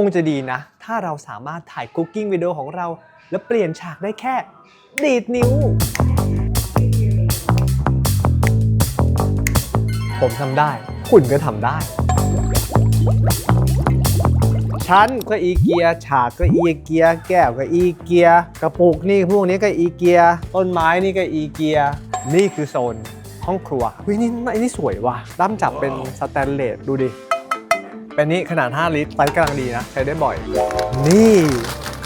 คงจะดีนะ ถ้าเราสามารถถ่ายคุกกิ้งวิดีโอของเรา แล้วเปลี่ยนฉากได้แค่ดีดนิ้ว ผมทำได้ คุณก็ทำได้ ชั้นก็อีเกีย ฉากก็อีเกีย แก้วก็อีเกีย กระปุกนี่พวกนี้ก็อีเกีย ต้นไม้นี่ก็อีเกีย นี่คือโซนห้องครัววินี่นี่สวยว่ะด้ามจับเป็นสแตนเลสดูดิ เป็นนี้ขนาด 5 ลิตรไซส์กำลังดีนะ ใช้ได้บ่อย นี่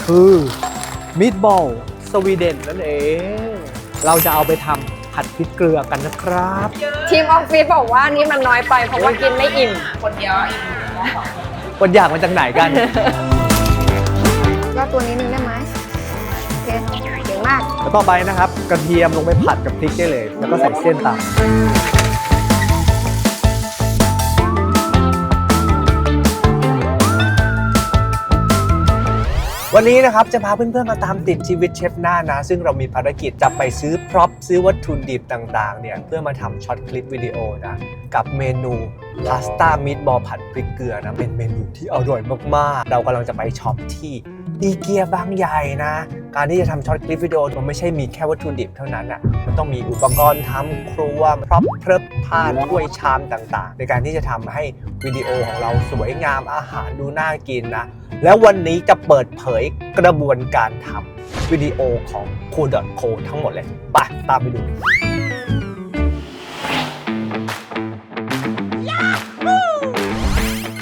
คือมิตบอลสวีเดนนั่นเอง เราจะเอาไปทำผัดพริกเกลือกันนะครับ ทีมออฟฟิศบอกว่านี่มันน้อยไปเพราะว่ากินไม่อิ่ม คนเดียวอีกคนอยากมาจากไหนกัน ก็ตัวนี้นึงได้ไหมโอเคเก่งมาก แล้วต่อไปนะครับ กระเทียมลงไปผัดกับพริกได้เลย แล้วก็ใส่เส้นตาม วันนี้นะครับจะพาเพื่อนๆมาตามติดชีวิตเชฟหน้านะ ซึ่งเรามีภารกิจจะไปซื้อพร็อพซื้อวัตถุดิบต่างๆเนี่ยเพื่อมาทำช็อตคลิปวิดีโอนะกับเมนูพาสต้ามิตบอลผัดพริกเกลือนะ เป็นเมนูที่อร่อยมาก ๆ เรากำลังจะไปช็อปที่อีเกียบางใหญ่นะ การที่จะทำช็อตคลิปวิดีโอมันไม่ใช่มีแค่วัตถุดิบเท่านั้นอะมันต้องมีอุปกรณ์ทำครัวพร็อพเพลิบผ้าถ้วยชามต่าง ๆ ในการที่จะทำให้วิดีโอของเราสวยงามอาหารดูน่ากินนะ แล้ววันนี้จะเปิดเผยกระบวนการทำวิดีโอของ c o c o ทั้งหมดเลยไปตามไปดู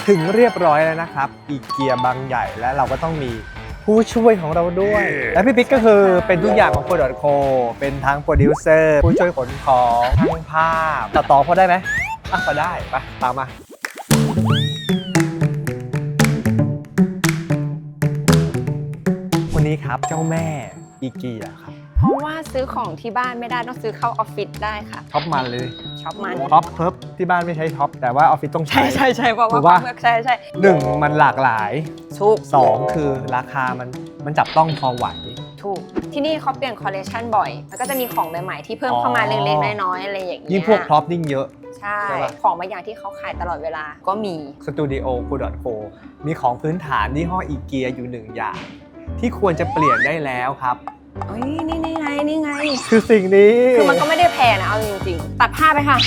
ถึงเรียบร้อยแล้วนะครับอีเกียบางใหญ่และเราก็ต้องมีผู้ช่วยของเราด้วย และพี่ปิ๊กก็คือเป็นทุกอย่างของ c o c o เป็นทั้งโปรดิวเซอร์ ผู้ช่วยขนของทั้งภาพตัดต่อพอได้ไหมอะพอได้ไปตามมาคนนี้ครับเจ้าแม่อีเกียครับ เพราะว่าซื้อของที่บ้านไม่ได้ต้องซื้อเข้าออฟฟิศได้ค่ะท็อปมันเลยช็อปมันท็อปเพิบที่บ้านไม่ใช้ท็อปแต่ว่าออฟฟิศต้องใช้ ใช่ใช่ใช่เพราะถูว่ากปะความเลือกใช่ใช่หนึ่งมันหลากหลายถูกสองคือราคามันมันจับต้องพอไหว ถูกที่นี่เขาเปลี่ยนคอลเลคชันบ่อยมันก็จะมีของใหม่ๆที่เพิ่มเข้ามาอ๋อเล็กๆน้อยๆอะไรอย่างเงี้ยยิ่งพวกพร็อพยิ่งเยอะ ใช่ใช่ปะ ของบางอย่างที่เขาขายตลอดเวลาก็มี สตูดิโอคูดอทโมีของพื้นฐานยี่ห้ออีเกียอยู่หนึ่งอย่าง ที่ควรจะเปลี่ยนได้แล้วครับ เอ้ยนี่นี่ไงนี่ไง คือสิ่งนี้คือมันก็ไม่ได้แพงนะเอาจริงๆ ตัดผ้าไปค่ะ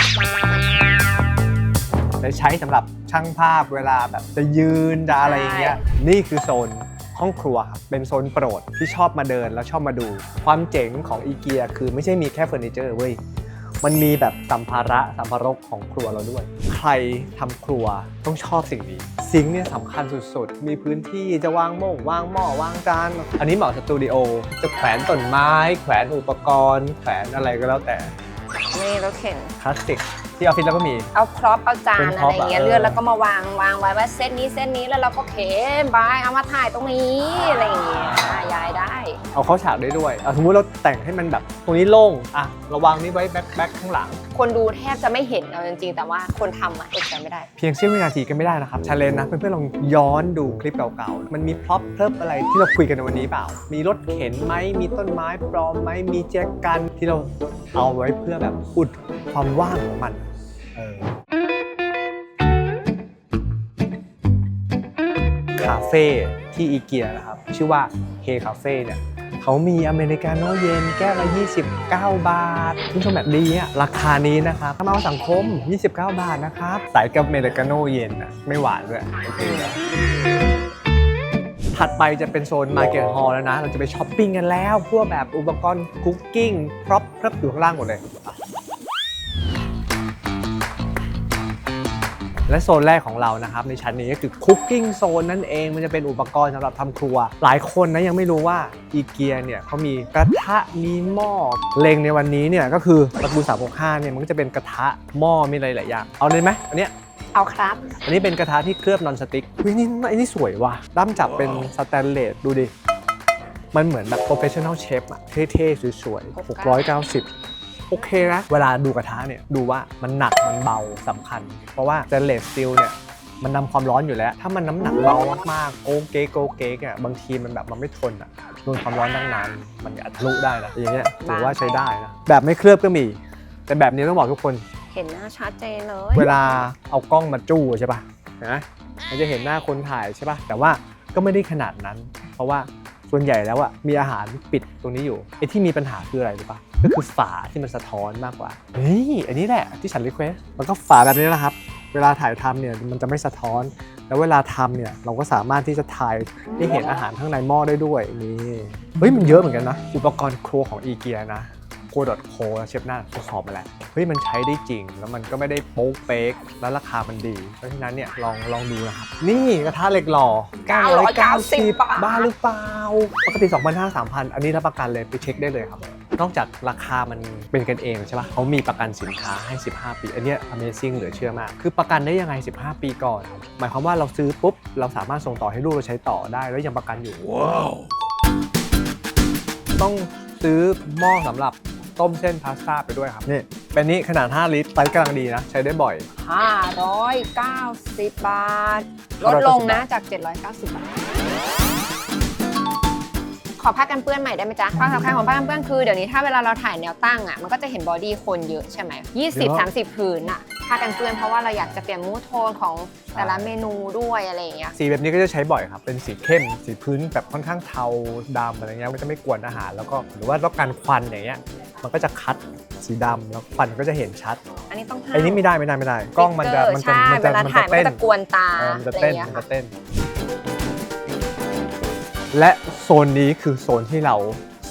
จะใช้สำหรับช่างภาพเวลาแบบจะยืนจะอะไรอย่างเงี้ย นี่คือโซนห้องครัวครับเป็นโซนโปรดที่ชอบมาเดินแล้วชอบมาดู ความเจ๋งของอีเกียคือไม่ใช่มีแค่เฟอร์นิเจอร์เว้ย มันมีแบบสัมภาระสัมภารกของครัวเราด้วย ใครทำครัวต้องชอบสิ่งนี้ ซิงค์เนี่ยสำคัญสุดๆ มีพื้นที่จะวางโม่งวางหม้อวางจาน อันนี้เหมาะสตูดิโอ จะแขวนต้นไม้ แขวนอุปกรณ์ แขวนอะไรก็แล้วแต่ นี่รถเข็นคลาสสิก ที่ออฟฟิศเราก็มี เอาพร็อพเอาจานเป็นอะพร็อไรพอย่างเงี้ยอะเลื่อนแล้วก็มาวางวางไว้ว่าเส้นนี้เส้นนี้แล้วเราก็เข็นไปเอามาถ่ายตรงนี้อะไรอย่างเงี้ยย้ายได้ เอาเข้าฉากได้ด้วยอะสมมุติเราแต่งให้มันแบบตรงนี้โล่งอะระวังนี้ไว้แบ็คแบ็คข้างหลัง คนดูแทบจะไม่เห็นเอาจริงๆ แต่ว่าคนทำอะอดใจไม่ได้ เพียงเสี้ยววินาทีก็ไม่ได้นะครับชาเลนนะ เพื่อนๆลองย้อนดูคลิปเก่าๆ มันมีพร็อพเพิ่มอะไรที่เราคุยกันในวันนี้เปล่า มีรถเข็นไหม มีต้นไม้ปลอมไหม มีแจกันที่เราเอาไว้เพื่อแบบอุดความว่างของมัน เออคาเฟ่ที่อีเกียนะครับ ชื่อว่าเฮคาเฟ่เนี่ยเขามีอเมริกาโน่เย็นแก้วละ 29 บาทคุณผู้ชมแบบดีอะราคานี้นะครับถ้ามาเอาสังคม 29 บาทนะครับสายกับอเมริกาโน่เย็นอะไม่หวานด้วยโอเคแล้วถัดไปจะเป็นโซนมาร์เก็ตฮอล์แล้วนะ เราจะไปช้อปปิ้งกันแล้ว พวกแบบอุปกรณ์คุกกิ้งพร็อพพร็อพอยู่ข้างล่างหมดเลย และโซนแรกของเรานะครับในชั้นนี้ก็คือคุกกิ้งโซนนั่นเองมันจะเป็นอุปกรณ์สำหรับทำครัว หลายคนนะยังไม่รู้ว่าอีเกียเนี่ยเขามีกระทะมีหม้อเลงในวันนี้เนี่ยก็คือตระกูล365เนี่ยมันก็จะเป็นกระทะหม้อมีอะไรหลายอย่างเอาเลยไหมอันเนี้ยเอาครับ อันนี้เป็นกระทะที่เคลือบนอนสติ๊กวินี่ไอ้นี่สวยว่ะด้ามจับเป็นสแตนเลสดูดิ มันเหมือนแบบโปรเฟชชั่น l ลเชฟอะเท่ๆ สวยๆ 690 โอเคนะ เวลาดูกระทะเนี่ยดูว่ามันหนักมันเบาสำคัญ เพราะว่าสแตนเลสสตีลเนี่ยมันนำความร้อนอยู่แล้ว ถ้ามันน้ำหนักเบามากๆโกเก๊กโกเก๊กอะบางทีมันแบบมันไม่ทนอะโดนความร้อนนานๆมันอาจทะลุได้นะอย่างเงี้ยถือว่าใช้ได้นะแบบไม่เคลือบก็มี แต่แบบนี้ต้องบอกทุกคน เห็นหน้าชัดเจนเลยเวลาเอากล้องมาจู้ใช่ปะนะมันจะเห็นหน้าคนถ่ายใช่ปะแต่ว่าก็ไม่ได้ขนาดนั้น เพราะว่า ส่วนใหญ่แล้วอะมีอาหารปิดตรงนี้อยู่ไอ้ที่มีปัญหาคืออะไรรู้ปะก็คือฝาที่มันสะท้อนมากกว่านี่อันนี้แหละที่ฉันรีเควสมันก็ฝาแบบนี้แหละครับ เวลาถ่ายทำเนี่ยมันจะไม่สะท้อน แล้วเวลาทำเนี่ยเราก็สามารถที่จะถ่ายได้เห็นอาหารข้างในหม้อได้ด้วยนี่เฮ้ยมันเยอะเหมือนกันนะอุปกรณ์ครัวของอีเกียนะ โคดอทโคเชฟหน้าทดสอบมาแล้ว เฮ้ยมันใช้ได้จริง แล้วมันก็ไม่ได้โป๊กเป๊กแล้วราคามันดี เพราะฉะนั้นเนี่ยลองลองดูนะครับ นี่กระทะเหล็กหล่อ990 บาท บ้าหรือเปล่า ปกติ 2 5 0 0 3,000 อันนี้รับประกันเลยไปเช็คได้เลยครับ นอกจากราคามันเป็นกันเองใช่ปะเขามีประกันสินค้าให้ 15 ปี อันเนี้ย Amazing เหลือเชื่อมาก คือประกันได้ยังไง 15 ปีก่อน หมายความว่าเราซื้อปุ๊บเราสามารถส่งต่อให้ลูกเราใช้ต่อได้แล้วยังประกันอยู่ ว้าว ต้องซื้อหม้อสำหรับ ต้มเส้นพาสต้าไปด้วยครับ นี่เป็นนี้ขนาด 5 ลิตรไซส์กำลังดีนะ ใช้ได้บ่อย 590 บาท ลดลงนะจาก 790 บาท ขอผ้ากันเปื้อนใหม่ได้ไหมจ๊ะความสำคัญของผ้ากันเปื้อนคือเดี๋ยวนี้ถ้าเวลาเราถ่ายแนวตั้งอะมันก็จะเห็นบอดี้คนเยอะใช่ไหมเย20อะ30ผืนอะผ้ากันเปื้อนเพราะว่าเราอยากจะเปลี่ยนมูทโทนของแต่ละเมนูด้วยอะไรอย่างเงี้ยสีแบบนี้ก็จะใช้บ่อยครับ เป็นสีเข้ม สีพื้นแบบค่อนข้างเทาดำอะไรเงี้ยมันจะไม่กวนอาหาร แล้วก็หรือว่าต้องการควันอย่างเงี้ยมันก็จะคัดสีดำแล้วควันก็จะเห็นชัด อันนี้ต้องห้ามไอ้นี้ไม่ได้ไม่ได้ไม่ได้ กล้องมันจะมันจะใช่มันเวจะลามันถ่าจะยมันเต้นก็จะกวนตาเออมันจะอะไรอเต้นย่างเงี้ยมันค่ะจะเต้น และโซนนี้คือโซนที่เรา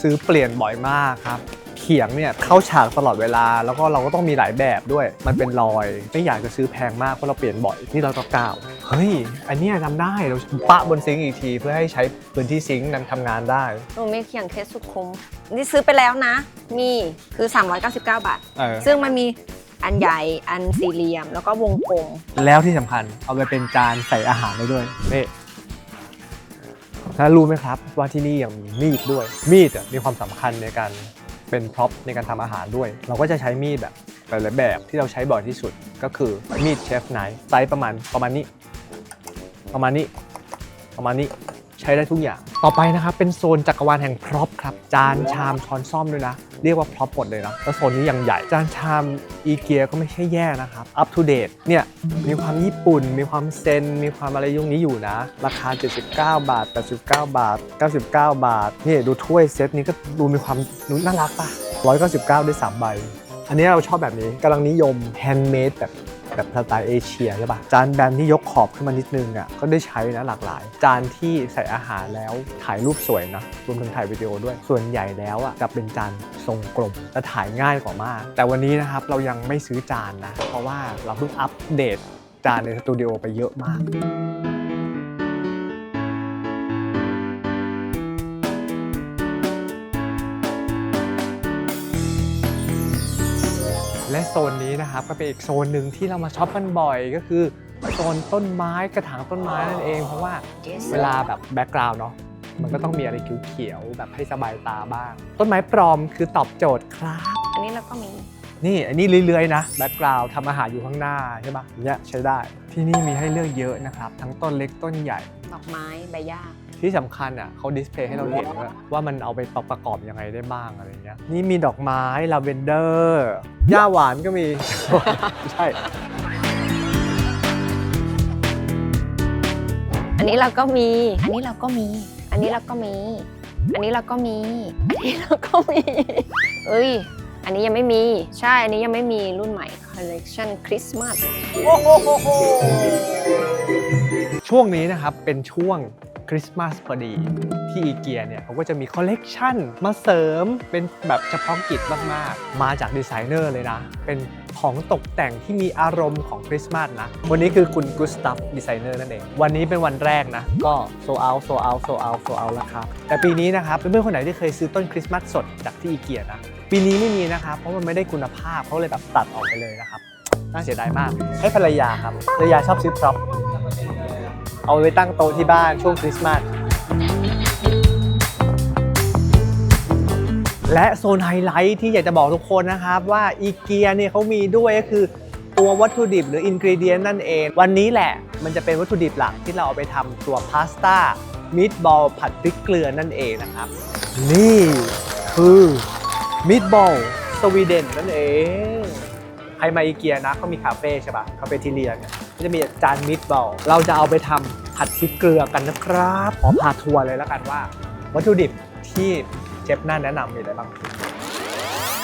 ซื้อเปลี่ยนบ่อยมากครับ เขียงเนี่ยเข้าฉากตลอดเวลา แล้วก็เราก็ต้องมีหลายแบบด้วย มันเป็นรอย ไม่อยากจะซื้อแพงมากเพราะเราเปลี่ยนบ่อยนี่เราต้องก้าวเฮ้ย อันเนี้ยทำได้เราปะบนซิงค์อีกที เพื่อให้ใช้พื้นที่ซิงค์นั้นทำงานได้หนูมีเขียงเคสสุดคุ้มนี่ซื้อไปแล้วนะ มีคือ 399 บาท เออซึ่งมันมีอันใหญ่อันสี่เหลี่ยม แล้วก็วงกลมแล้วที่สำคัญเอาไปเป็นจานใส่อาหารได้ด้วยนี่แล้วรู้ไหมครับว่าที่นี่ยังมีมีดด้วยมีดอะมีความสำคัญในการ เป็นพร็อพในการทำอาหารด้วย เราก็จะใช้มีดแบบหลายๆแบบที่เราใช้บ่อยที่สุดก็คือมีดเชฟไนท์ไซส์ประมาณประมาณนี้ ประมาณนี้ ประมาณนี้ ใช้ได้ทุกอย่าง ต่อไปนะครับ เป็นโซนจักรวาลแห่งพร็อพครับ จานชามช้อนซ่อมด้วยนะ เรียกว่าพร็อพหมดเลยนะแล้วโซนนี้ยังใหญ่ จานชามอีเกียก็ไม่ใช่แย่นะครับ up to date เนี่ยมีความญี่ปุ่น มีความเซน มีความอะไรยุคนี้อยู่นะ ราคา 79 บาท 89 บาท 99 บาท นี่ดูถ้วยเซตนี้ก็ดูมีความน่ารักปะ199 ได้3ใบ อันนี้เราชอบแบบนี้กำลังนิยมแฮนด์เมดแบบ แบบสไตล์เอเชียใช่ปะจานแบนที่ยกขอบขึ้นมานิดนึงอะก็ได้ใช้นะหลากหลาย จานที่ใส่อาหารแล้วถ่ายรูปสวยนะรวมถึงถ่ายวิดีโอด้วย ส่วนใหญ่แล้วอะจะเป็นจานทรงกลมและถ่ายง่ายกว่ามาก แต่วันนี้นะครับเรายังไม่ซื้อจานนะเพราะว่าเราเพิ่งอัปเดตจานในสตูดิโอไปเยอะมาก และโซนนี้นะครับก็เป็นอีกโซนหนึ่งที่เรามาช็อปกันบ่อยก็คือโซนต้นไม้กระถางต้นไม้นั่นเอง เพราะว่า Yes เวลาแบบแบ็กกราวน์เนาะมันก็ต้องมีอะไรเขียวๆแบบให้สบายตาบ้าง ต้นไม้ปลอมคือตอบโจทย์ครับ อันนี้เราก็มี นี่อันนี้เรื่อยๆนะแบ็กกราวน์ทำอาหารอยู่ข้างหน้าใช่ปะอย่างเนี้ยใช้ได้ ที่นี่มีให้เลือกเยอะนะครับ ทั้งต้นเล็กต้นใหญ่ ดอกไม้ใบหญ้า ที่สำคัญอะเขาดิสเพลย์ให้เราเห็นว่าว่ามันเอาไปประกอบยังไงได้บ้างอะไรเงี้ยนี่มีดอกไม้ลาเวนเดอร์หญ้าหวานก็มีไม่ใช่อันนี้เราก็มี อันนี้เราก็มี อันนี้เราก็มี อันนี้เราก็มี อันนี้เราก็มี เอ้ย อันนี้ยังไม่มี ใช่ อันนี้ยังไม่มีรุ่นใหม่ collection Christmas ช่วงนี้นะครับเป็นช่วง คริสต์มาสพอดี ที่อีเกียเนี่ยเขาก็จะมีคอลเลกชันมาเสริมเป็นแบบเฉพาะกิจมากๆ มาจากดีไซเนอร์เลยนะ เป็นของตกแต่งที่มีอารมณ์ของคริสต์มาสนะ วันนี้คือคุณกุสตัฟดีไซเนอร์นั่นเอง วันนี้เป็นวันแรกนะ ก็โซเอาโซเอาโซเอาโซเอาแล้วครับ แต่ปีนี้นะครับเพื่อนๆคนไหนที่เคยซื้อต้นคริสต์มาสสดจากที่อีเกียนะ ปีนี้ไม่มีนะครับ เพราะมันไม่ได้คุณภาพเขาเลยแบบตัดออกไปเลยนะครับ น่าเสียดายมาก ให้ภรรยาครับ ภรรยาชอบซื้อพร็อพ เอาไว้ตั้งโต๊ะที่บ้านช่วงคริสต์มาสและโซนไฮไลท์ที่อยากจะบอกทุกคนนะครับว่าอีเกียเนี่ยเขามีด้วยก็คือตัววัตถุดิบหรืออินกรีเดียนนั่นเอง วันนี้แหละมันจะเป็นวัตถุดิบหลักที่เราเอาไปทำตัวพาสต้ามิตบอลผัดพริกเกลือนั่นเองนะครับ นี่คือมิตบอลสวีเดนนั่นเอง ใครมาอีเกียนะเขามีคาเฟ่ใช่ปะคาเฟ่ที่เรียนเนี่ย จะมีจานมิตบอลเราจะเอาไปทำผัดพริกเกลือกันนะครับขอพาทัวร์เลยแล้วกันว่า วัตถุดิบที่เชฟน่าแนะนำมีอะไรบ้าง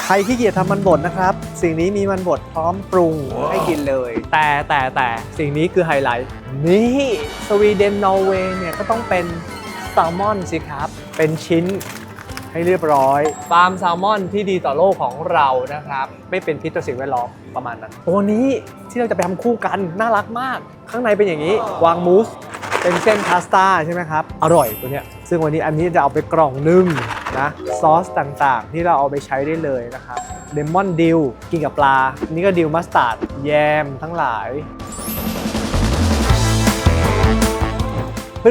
ใครขี้เกียจทำมันบดนะครับ สิ่งนี้มีมันบดพร้อมปรุงให้กินเลย แต่แต่แต่สิ่งนี้คือไฮไลท์นี่สวีเดนนอร์เวย์เนี่ยก็ต้องเป็นแซลมอนสิครับ เป็นชิ้น ให้เรียบร้อยฟาร์มแซลมอนที่ดีต่อโลกของเรานะครับ ไม่เป็นพิษต่อสิ่งแวดล้อมประมาณนั้น ตัวนี้ที่เราจะไปทำคู่กันน่ารักมาก ข้างในเป็นอย่างนี้ วางมูสเป็นเส้นพาสต้าใช่ไหมครับ อร่อยตัวเนี้ยซึ่งวันนี้อันนี้จะเอาไปกล่องนึ่งนะซอสต่างๆ ที่เราเอาไปใช้ได้เลยนะครับเลมอนดิลกินกับปลา นี่ก็ดิลมัสตาร์ดแยมทั้งหลาย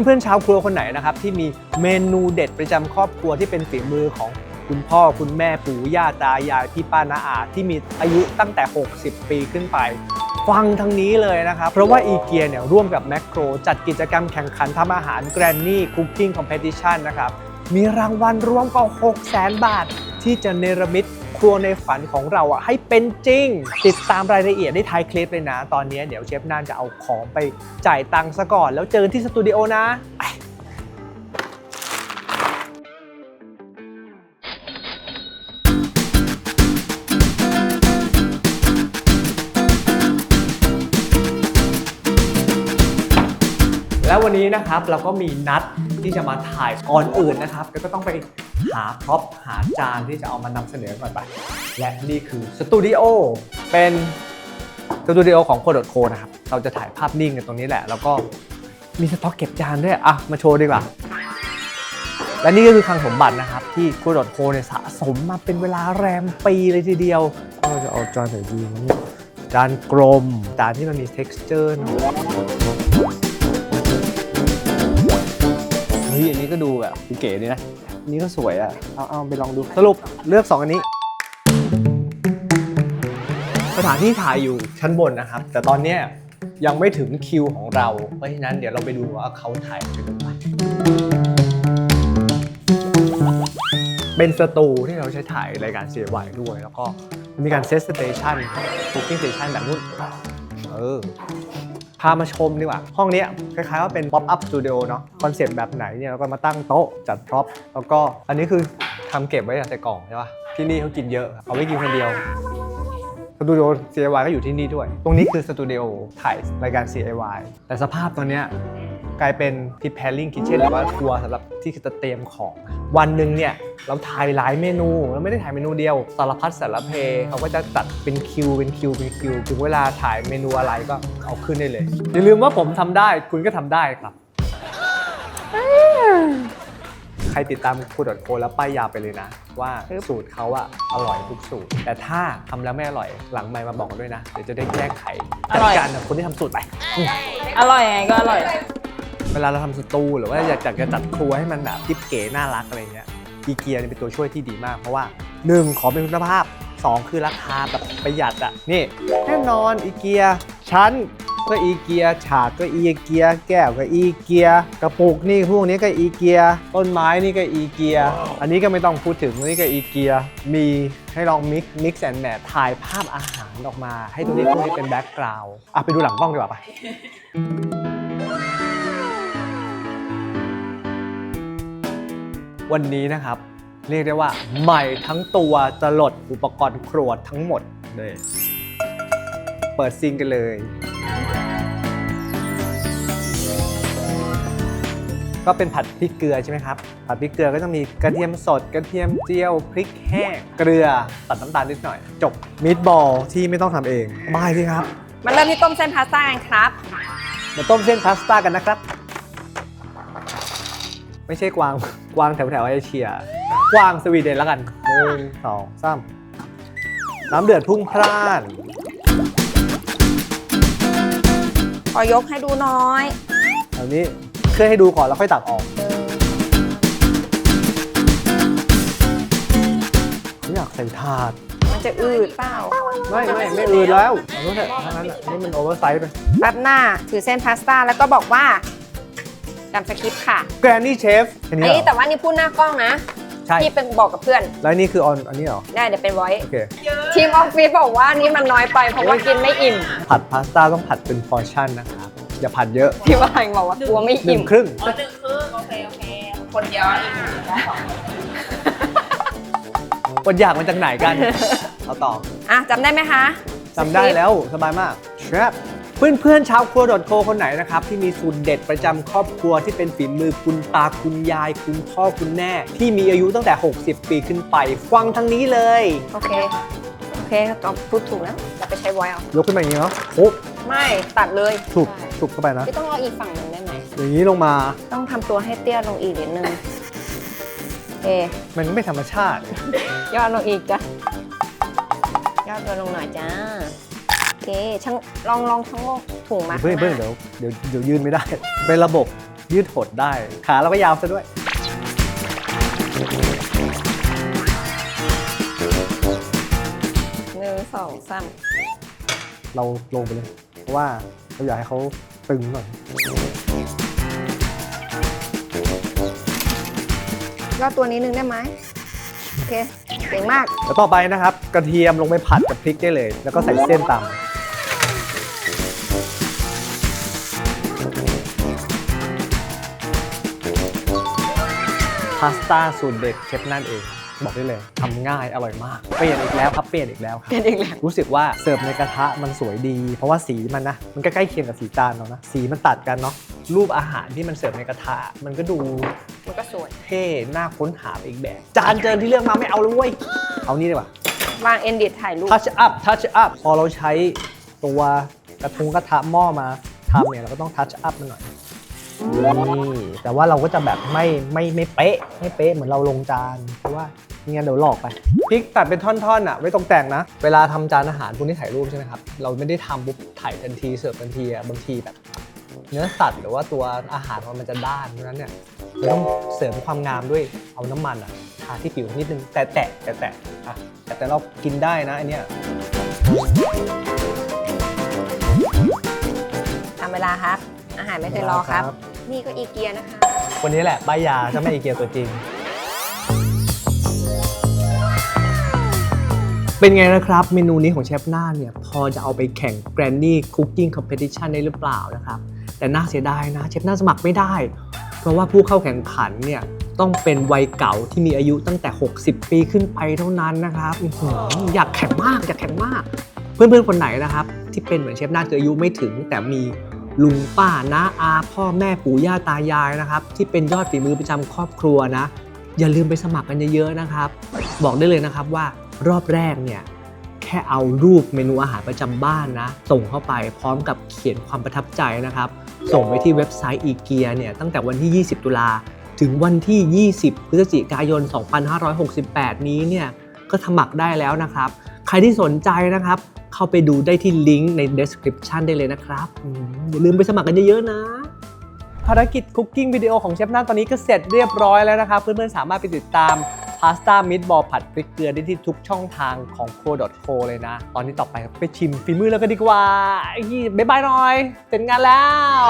เพื่อนๆชาวครัวคนไหนนะครับที่มีเมนูเด็ดประจำครอบครัวที่เป็นฝีมือของคุณพ่อคุณแม่ปู่ย่าตายายพี่ป้าน้าอาที่มีอายุตั้งแต่ 60 ปีขึ้นไปฟังทางนี้เลยนะครับ เพราะว่าอีเกียเนี่ยร่วมกับแมคโครจัดกิจกรรมแข่งขันทำอาหาร Granny Cooking Competition นะครับ มีรางวัลรวมกว่า6 0 0 0 0 0 บาท ที่จะเนรมิต ครัวในฝันของเราอะให้เป็นจริง ติดตามรายละเอียดได้ท้ายคลิปเลยนะ ตอนนี้เดี๋ยวเชฟน่านจะเอาของไปจ่ายตังค์ซะก่อน แล้วเจอที่สตูดิโอนะไปแล้ววันนี้นะครับเราก็มีนัด ที่จะมาถ่ายก่อนอื่นนะครับก็ต้องไปหาพร็อพหาจานที่จะเอามานำเสนอก่อนไป และนี่คือสตูดิโอเป็นสตูดิโอของโคดโคนะครับ เราจะถ่ายภาพนิ่งกันตรงนี้แหละ แล้วก็มีสต็อกเก็บจานด้วย อะ มาโชว์ดีกว่า และนี่ก็คือคลังสมบัตินะครับ ที่โคดโคเนี่ยสะสมมาเป็นเวลาแรมปีเลยทีเดียวก็จะเอาจานไหนดีเนี่ยจานกลม จานที่มันมี texture หน่อย ฮ้ยอันนี้ก็ดูแบบเก๋ดีนะอันนี้ก็สวยอะเอาเอาไปลองดูสรุปเลือก 2 อันนี้ สถานที่ถ่ายอยู่ชั้นบนนะครับ แต่ตอนเนี้ยยังไม่ถึงคิวของเรา เพราะฉะนั้นเดี๋ยวเราไปดูว่าเขาถ่ายกันไปเป็นสตูที่เราใช้ถ่ายรายการ CY ด้วย แล้วก็มีการเซตสเตชันคุกกิ้งสเตชันแบบนู้นเออ พามาชมดีกว่า ห้องนี้คล้ายๆว่าเป็น pop up studio เนาะคอนเซปต์แบบไหนเนี่ยเราก็มาตั้งโต๊ะจัดพร็อพแล้วก็อันนี้คือทำเก็บไว้ใส่กล่องใช่ปะที่นี่เขากินเยอะเอาไว้กินคนเดียวสตูดิโอ CIY ก็อยู่ที่นี่ด้วย ตรงนี้คือสตูดิโอถ่ายรายการ CIY แต่สภาพตอนเนี้ย กลายเป็น preparing kitchen หรือว่าครัวสำหรับที่จะเตรียมของ วันหนึ่งเนี่ยเราถ่ายหลายเมนูเราไม่ได้ถ่ายเมนูเดียวสารพัดสารเพเขาก็จะจัดเป็นคิวเป็นคิวเป็นคิวถึงเวลาถ่ายเมนูอะไรก็เอาขึ้นได้เลย อย่าลืมว่าผมทำได้คุณก็ทำได้ครับ ใครติดตามคูดอทโคแล้วป้ายยาไปเลยนะ ว่าสูตรเขาอะอร่อยทุกสูตร แต่ถ้าทำแล้วไม่อร่อยหลังไมค์มาบอกด้วยนะ เดี๋ยวจะได้แก้ไขจัดการกับคนที่ทำสูตรไป อร่อยไงก็อร่อย วลาเราทำสตูหรือว่าอยากจะจัดครัวให้มันแบบทิปเก๋น่ารักอะไรเงี้ยอีเกียเป็นตัวช่วยที่ดีมาก เพราะว่า 1 ขอเป็นคุณภาพ 2 คือราคาแบบประหยัดอะนี่แน่นอนอีเกียชั้นก็อีเกียฉากก็อีเกียแก้วก็อีเกียกระปุกนี่พวกนี้ก็อีเกียต้นไม้นี่ก็อีเกียอันนี้ก็ไม่ต้องพูดถึงนนี้ก็อีเกียมีให้ลองมิกมิกแอนด์แมทถ่ายภาพอาหารออกมา ให้ตรงนี้พวกนี้เป็นแบ็กกราวด์อะไปดูหลังกล้องดีกว่าปะ วันนี้นะครับ เรียกได้ว่าใหม่ทั้งตัวจะหลดอุปกรณ์ครัวทั้งหมดเลยเปิดซิงกันเลย ก็เป็นผัดพริกเกลือใช่ไหมครับ ผัดพริกเกลือก็จะมีกระเทียมสด กระเทียมเจียวพริกแห้งเกลือตัดน้ำตาลนิดหน่อย จบมิตบอลที่ไม่ต้องทำเองบายสิครับมันเริ่มที่ต้มเส้นพาสต้ากันครับ มาต้มเส้นพาสต้ากันนะครับ ไม่ใช่กวางก วางแถวแถวๆเอเชีย กวางสวีเดนแล้วกันหนึ่งสองสามน้ำเดือดพุ่งพล่าน ขอยกให้ดูน้อยอันนี้เคลื่อนให้ดูก่อนแล้วค่อยตักออกไม่อยากใส่ถาด มันจะอืดเปล่าไม่ไม่ไม่อืดแล้วเอาเถอะทั้งนั้นอะนี่มันโอเวอร์ไซส์ไปรับหน้าถือเส้นพาสต้าแล้วก็บอกว่า จำสคริปต์ค่ะ แกรนนี่เชฟอันอันนี้นี้แต่ว่านี่พูดหน้ากล้องนะใช่พี่เป็นบอกกับเพื่อน แล้วนี่คือออนอันนี้เหรอได้เดี๋ยวเป็นไว้ โอเคทีมออฟฟิศบอกว่านี่มันน้อยไปเพราะว่ากินไม่อิ่ม ผัดพาสต้าต้องผัดเป็นพอร์ชั่นนะครับอย่าผัดเยอะพี่ว่าบอกว่ากลัวไม่หนึ่อิ่งมครึ่งอ๋อหนึ่งครึ่งโอเค โอเค คนเดียวอีกหนึ่งได้สองคนอยากมาจากไหนกัน เอาต่ออะจำได้ไหมคะจำได้แล้วสบายมากครับ เพื่อนเพื่อนๆชาวครัวดอทโคคนไหนนะครับ ที่มีสูตรเด็ดประจำครอบครัวที่เป็นฝีมือคุณตาคุณยาย คุณพ่อคุณแม่ ที่มีอายุตั้งแต่ 60 ปีขึ้นไป ฟังทั้งนี้เลย โอเค โอเคตอบพูดถูกแล้วเราไปใช้ไว้เอายกขึ้นมาอย่างนี้เนาะโอ้ไม่ตัดเลยถูกใช่ถูกเข้าไปนะพี่ต้องเอาอีกฝั่งหนึ่งได้ไหมอย่างนี้ลงมาต้องทำตัวให้เตี้ยลงอีกนิดนึงโอเคมันไม่ธรรมชาติย่อลงอีกจ้ะย่อตัวลงหน่อยจ้าโอ เคช่างลองลองทั้งโลกถุงมาเพื่อนเพื่อนเดี๋ยวเดี๋ยวเดี๋ยวยืนไม่ได้ เป็นระบบยืดหดได้ ขาเราก็ยาวซะด้วย หนึ่งสองสามเราลงไปเลย เพราะว่าเราอยากให้เขาตึงหน่อยย่อตัวนี้นึงได้ไหมโอเคเก่งมาก แล้วต่อไปนะครับ กระเทียมลงไปผัดกับพริกได้เลย แล้วก็ใส่เส้นตาม พาสต้าสูตรเด็ดเชฟนั่นเอง บอกได้เลยทำง่ายอร่อยมาก เปลี่ยนอีกแล้วครับเปลี่ยนอีกแล้วครับ เป็นอีกแล้วรู้สึกว่าเสิร์ฟในกระทะมันสวยดี เพราะว่าสีมันนะ มันก็ใกล้เคียงกับสีจานเรานะ สีมันตัดกันเนาะรูปอาหารที่มันเสิร์ฟในกระทะมันก็ดูมันก็สวย เท่น่าค้นหาไปอีกแบบ จานเจินที่เลือกมาไม่เอาเลยเว้ยเอานี่ดีกว่า วางเอนดิตถ่ายรูป touch up touch up พอเราใช้ตัวกระทุงกระทะหม้อมาทำเนี่ยเราก็ต้อง touch up มันหน่อย นี่แต่ว่าเราก็จะแบบไม่ไม่ไม่เป๊ะไม่เป๊ะเหมือนเราลงจานเพราะว่าไม่งั้นเดี๋ยวหลอกไปพริกตัดเป็นท่อนๆอะไว้ตรงแต่งนะ เวลาทำจานอาหารพวกนี้ถ่ายรูปใช่ไหมครับ เราไม่ได้ทำปุ๊บถ่ายทันทีเสิร์ฟทันทีอะบางทีแบบ เนื้อสัตว์หรือว่าตัวอาหารมันจะด้านเพราะฉะนั้นเนี่ยเราต้องเสริมความงามด้วยเอาน้ำมันอะทาที่ผิวนิดนึงแต่แตะแต่แตะอะแต่แต่เรากินได้นะอันเนี้ย ทำเวลาครับ อาหารไม่เคยรอครับ นี่ก็อีเกียนะคะคนนี้แหละป้ายยาจะไม่อีเกียตัวจริง เป็นไงนะครับ เมนูนี้ของเชฟหน้าเนี่ย พอจะเอาไปแข่ง Granny Cooking Competition ได้หรือเปล่านะครับ แต่น่าเสียดายนะเชฟหน้าสมัครไม่ได้ เพราะว่าผู้เข้าแข่งขันเนี่ย ต้องเป็นวัยเก่าที่มีอายุตั้งแต่ 60 ปีขึ้นไปเท่านั้นนะครับอื้อหืออยากแข่งมากอยากแข่งมาก เพื่อนๆคนไหนนะครับ ที่เป็นเหมือนเชฟหน้าคืออายุไม่ถึงแต่มี ลุงป้าน้าอาพ่อแม่ปู่ย่าตายายนะครับ ที่เป็นยอดฝีมือประจำครอบครัวนะ อย่าลืมไปสมัครกันเยอะๆนะครับ บอกได้เลยนะครับว่ารอบแรกเนี่ยแค่เอารูปเมนูอาหารประจำบ้านนะ ส่งเข้าไปพร้อมกับเขียนความประทับใจนะครับ ส่งไปที่เว็บไซต์อีเกียเนี่ยตั้งแต่วันที่ 20 ตุลาถึงวันที่ 20 พฤศจิกายน 2568 นี้เนี่ยก็สมัครได้แล้วนะครับ ใครที่สนใจนะครับ เข้าไปดูได้ที่ลิงก์ใน description ได้เลยนะครับอย่าลืมไปสมัครกันเยอะๆนะ ภารกิจคุกกิ้งวิดีโอของเชฟนั่นตอนนี้ก็เสร็จเรียบร้อยแล้วนะครับ เพื่อนๆสามารถไปติดตามพาสต้ามิตบอลผัดพริกเกลือได้ที่ทุกช่องทางของ c o c o เลยนะ ตอนนี้ต่อไปไปชิมฝีมือแล้วกันดีกว่า บ๊ายบายหน่อย เสร็จงานแล้ว